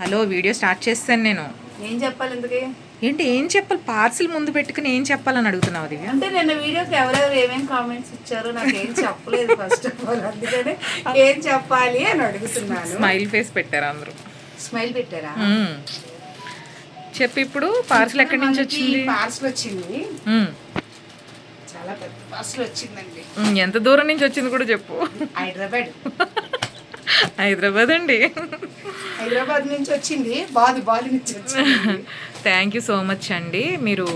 Hello video start చేస్తాను నేను. ఏం చెప్పాలి ఇంతకీ? ఏంటి ఏం చెప్పాలి? పార్సిల్ ముందు పెట్టుకుని ఏం చెప్పాలని అడుగుతున్నావు దివ్య? అంటే నిన్న వీడియోకి ఎవరెవరు ఏమేమి కామెంట్స్ ఇచ్చారో నాకు ఏం చెప్పలేదు ఫస్ట్ ఆఫ్ ఆల్ అందుకనే ఏం చెప్పాలి అని అడుగుతున్నాను. స్మైల్ ఫేస్ పెట్టారు అందరూ. స్మైల్ పెట్టారా. చెప్పు ఇప్పుడు పార్సిల్ ఎక్కడి నుంచి వచ్చింది? పార్సల్ వచ్చింది. చాలా పెద్ద పార్సల్ వచ్చిందండి. ఎంత దూరం నుంచి వచ్చింది కూడా చెప్పు. హైదరాబాద్. హైదరాబాద్ అండి. హైదరాబాద్ నుంచి వచ్చింది బాది బాది నుంచి వచ్చింది. థ్యాంక్ యూ సో మచ్ అండి. మీరు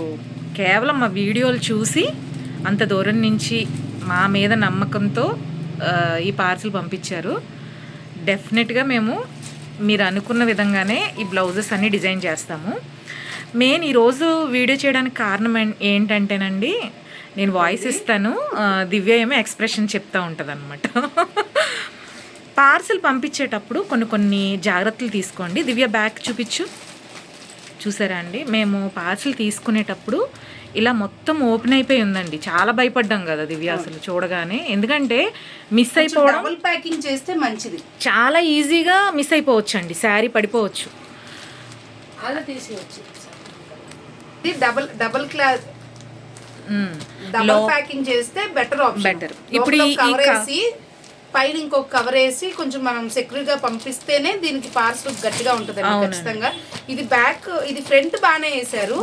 కేవలం మా వీడియోలు చూసి అంత దూరం నుంచి మా మీద నమ్మకంతో ఈ పార్సిల్ పంపించారు. డెఫినెట్గా మేము మీరు అనుకున్న విధంగానే ఈ బ్లౌజెస్ అన్ని డిజైన్ చేస్తాము. మెయిన్ ఈరోజు వీడియో చేయడానికి కారణం ఏంటంటేనండి నేను వాయిస్ ఇస్తాను. దివ్య ఏమో ఎక్స్ప్రెషన్ చెప్తా ఉంటుంది అనమాట పార్సిల్ పంపించేటప్పుడు కొన్ని కొన్ని జాగ్రత్తలు తీసుకోండి. దివ్య బ్యాగ్ చూపించు. చూసారా అండి? మేము పార్సిల్ తీసుకునేటప్పుడు ఇలా మొత్తం ఓపెన్ అయిపోయి ఉందండి. చాలా భయపడ్డాం కదా దివ్య అసలు చూడగానే. ఎందుకంటే మిస్ అయిపోవడం డబుల్ ప్యాకింగ్ చేస్తే మంచిది. చాలా ఈజీగా మిస్ అయిపోవచ్చు అండి శారీ పడిపోవచ్చు. అలా తీసేయచ్చు. ఇది double double class. Double packing చేస్తే బెటర్ ఆప్షన్. Better. ఇప్పుడు ఈ- పైన ఇంకొక కవర్ వేసి కొంచెం మనం సెక్యూర్గా పంపిస్తేనే దీనికి పార్సల్ గట్టిగా ఉంటుంది ఖచ్చితంగా. ఇది బ్యాక్ ఇది ఫ్రంట్ బాగానే వేసారు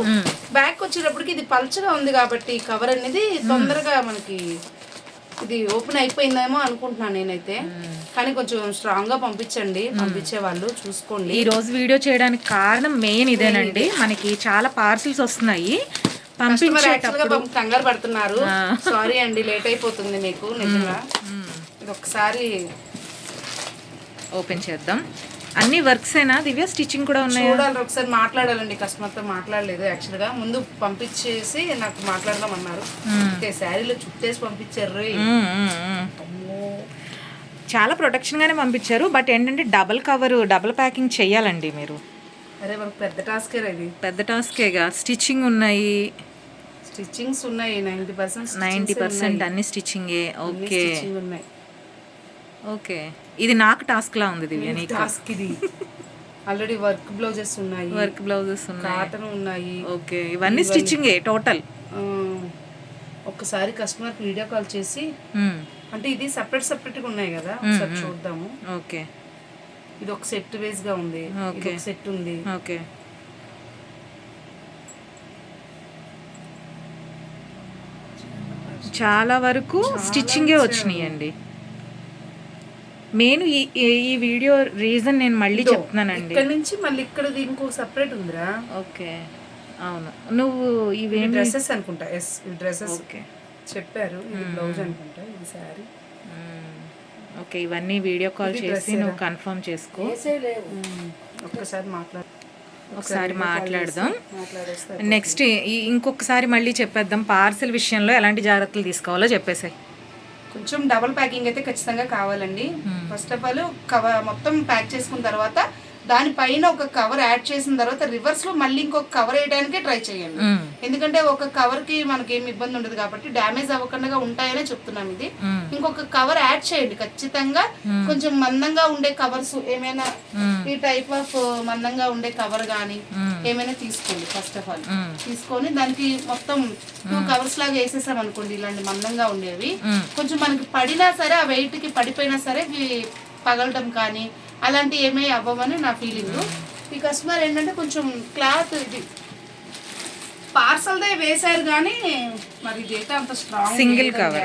బ్యాక్ వచ్చేటప్పటికి ఇది పల్చగా ఉంది కాబట్టి కవర్ అనేది తొందరగా మనకి ఇది ఓపెన్ అయిపోయిందేమో అనుకుంటున్నాను నేనైతే. కానీ కొంచెం స్ట్రాంగ్గా పంపించండి. పంపించే వాళ్ళు చూసుకోండి. ఈ రోజు వీడియో చేయడానికి కారణం మెయిన్ ఇదేనండి. మనకి చాలా పార్సిల్స్ వస్తున్నాయి. కంగారు పడుతున్నారు. సారీ అండి లేట్ అయిపోతుంది మీకు నిజంగా. ఇది ఒకసారి ఓపెన్ చేద్దాం. అన్ని వర్క్స్ అయినా దివ్య స్టిచ్చింగ్ కూడా ఉన్నాయి? చూడాలి ఒకసారి మాట్లాడాలండి. కస్టమర్తో మాట్లాడలేదు యాక్చువల్గా ముందు పంపించేసి నాకు మాట్లాడదాం అన్నారు శారీలో చుట్టేసి పంపించారు. చాలా ప్రొటెక్షన్గానే పంపించారు బట్ ఏంటంటే డబల్ కవర్ డబల్ ప్యాకింగ్ చేయాలండి మీరు. అరే మనకు పెద్ద టాస్కే ఇది. పెద్ద టాస్కేగా స్టిచ్చింగ్ ఉన్నాయి. స్టిచ్చింగ్స్ ఉన్నాయి నైన్టీ పర్సెంట్ నైంటీ పర్సెంట్ అన్ని స్టిచ్చింగే. ఓకే. ఉన్నాయి. ఓకే. ఇది నాకు టాస్క్లా ఉంది దివ్య నీకు. టాస్క్ ఇది. ఆల్రెడీ వర్క్ బ్లౌజెస్ ఉన్నాయి. వర్క్ బ్లౌజెస్ ఉన్నాయి. కాటన్ ఉన్నాయి. ఓకే. ఇవన్నీ స్టిచ్చింగే టోటల్. ఆ, ఒక్కసారి కస్టమర్ వీడియో కాల్ చేసి అంటే ఇది సపరేట్ సపరేట్గా ఉన్నాయి కదా ఒకసారి చూద్దాము. ఓకే. ఇది ఒక సెట్ వేస్గా ఉంది. ఇది. ఒక సెట్ ఉంది. ఓకే. చాలా వరకు స్టిచ్చింగే వచ్చినాయి అండి మెయిన్ ఈ ఈ- వీడియో రీజన్ నేను మళ్ళీ చెప్తున్నానండి. ఇక్కడ నుంచి మళ్ళీ ఇక్కడ దీనికి ఒక సపరేట్ ఉందిరా. ఓకే. అవును. నువ్వు ఇవేంటి? డ్రెస్సెస్ అనుకుంటా. ఎస్ ఇవి డ్రెస్సెస్ ఓకే. చెప్పారు. ఇది బ్లౌజ్ అనుకుంటా. ఇది శారీ. ఓకే ఇవన్నీ వీడియో కాల్ చేసి నువ్వు కన్ఫర్మ్ చేసుకో. ఒక్కసారి మాట్లాడు. ఒకసారి మాట్లాడదాం. నెక్స్ట్ ఇంకొకసారి మళ్ళీ చెప్పేద్దాం. పార్సిల్ విషయంలో ఎలాంటి జాగ్రత్తలు తీసుకోవాలో చెప్పేసాయి. కొంచెం డబుల్ ప్యాకింగ్ అయితే ఖచ్చితంగా కావాలండి. ఫస్ట్ ఆఫ్ ఆల్ కవర్ మొత్తం ప్యాక్ చేసుకున్న తర్వాత దానిపైన ఒక కవర్ యాడ్ చేసిన తర్వాత రివర్స్లో మళ్ళీ ఇంకొక కవర్ వేయడానికి ట్రై చేయండి. ఎందుకంటే ఒక కవర్కి మనకి ఏమి ఇబ్బంది ఉండదు కాబట్టి డ్యామేజ్ అవ్వకుండా ఉంటాయనే చెప్తున్నాం ఇది. ఇంకొక కవర్ యాడ్ చేయండి. ఖచ్చితంగా కొంచెం మందంగా ఉండే కవర్స్ ఏమైనా ఈ టైప్ ఆఫ్ మందంగా ఉండే కవర్ గానీ ఏమైనా తీసుకోండి ఫస్ట్ ఆఫ్ ఆల్. తీసుకొని దానికి మొత్తం టూ కవర్స్ లాగా వేసేసాం అనుకోండి ఇలాంటి మందంగా ఉండేవి. కొంచెం మనకి పడినా సరే ఆ వెయిట్కి పడిపోయినా సరే ఇవి పగలడం కానీ అలాంటి ఏమీ అవ్వవని నా ఫీలింగ్ ఈ కస్టమర్ ఏంటంటే కొంచెం క్లాత్ ఇది. పార్సల్దే వేశారు కానీ మరి ఇదైతే అంత స్ట్రాంగ్ Single cover,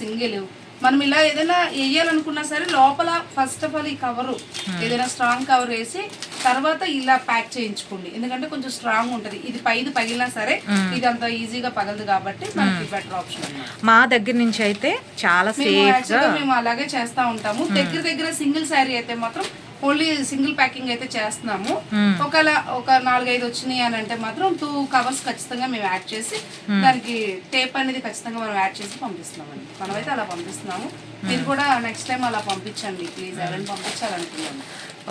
సింగిల్ మనం ఇలా ఏదైనా వేయాలనుకున్నా సరే లోపల ఫస్ట్ ఆఫ్ ఆల్ ఈ కవరు ఏదైనా స్ట్రాంగ్ కవర్ వేసి తర్వాత ఇలా ప్యాక్ చేయించుకోండి. ఎందుకంటే కొంచెం స్ట్రాంగ్ ఉంటది. ఇది పైది పగిలినా సరే ఇది అంత ఈజీగా పగలదు కాబట్టి మనకి బెటర్ ఆప్షన్ మా దగ్గర నుంచి అయితే చాలా మేము సేఫ్ మేము అలాగే చేస్తా ఉంటాము. దగ్గర దగ్గర సింగిల్ శారీ అయితే మాత్రం ఓన్లీ సింగిల్ ప్యాకింగ్ అయితే చేస్తున్నాము. ఒకవేళ ఒక నాలుగైదు వచ్చినాయి అని అంటే మాత్రం టూ కవర్స్ ఖచ్చితంగా మేము యాడ్ చేసి దానికి టేప్ అనేది ఖచ్చితంగా మనం యాడ్ చేసి పంపిస్తున్నామండి. మనమైతే అలా పంపిస్తున్నాము. మీరు కూడా నెక్స్ట్ టైం అలా పంపించండి ప్లీజ్ ఎవరైనా పంపించాలనుకున్నాను.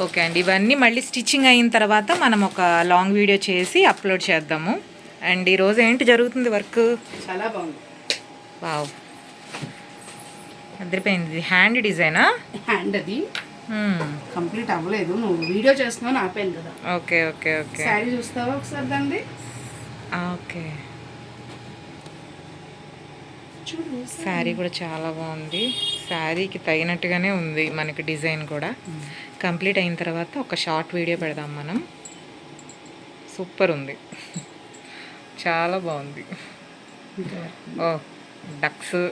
ఓకే అండి. ఇవన్నీ మళ్ళీ స్టిచ్చింగ్ అయిన తర్వాత మనం ఒక లాంగ్ వీడియో చేసి అప్లోడ్ చేద్దాము. అండ్ ఈరోజు ఏంటి జరుగుతుంది వర్క్? చాలా బాగుంది. వావ్. అదిరిపోయింది. హ్యాండ్ డిజైనా? హ్యాండ్ అది. కంప్లీట్ అవ్వలేదు. నువ్వు వీడియో చేస్తున్నావు ఆపాను కదా. Okay okay okay. శారీ చూస్తావా ఒకసారి దాన్ని? ఓకే. శారీ కూడా చాలా బాగుంది. శారీకి తగినట్టుగానే ఉంది మనకి డిజైన్ కూడా. కంప్లీట్ అయిన తర్వాత ఒక షార్ట్ వీడియో పెడదాం మనం. సూపర్ ఉంది. చాలా బాగుంది. ఓ డక్స్.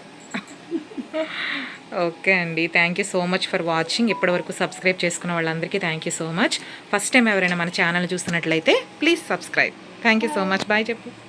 ఓకే అండి. Thank you so much for watching. ఇప్పటివరకు సబ్స్క్రైబ్ చేసుకున్న వాళ్ళందరికీ thank you so much. First time ఎవరైనా మన ఛానల్ చూస్తున్నట్లయితే please subscribe. Thank you so much. Bye చెప్పు.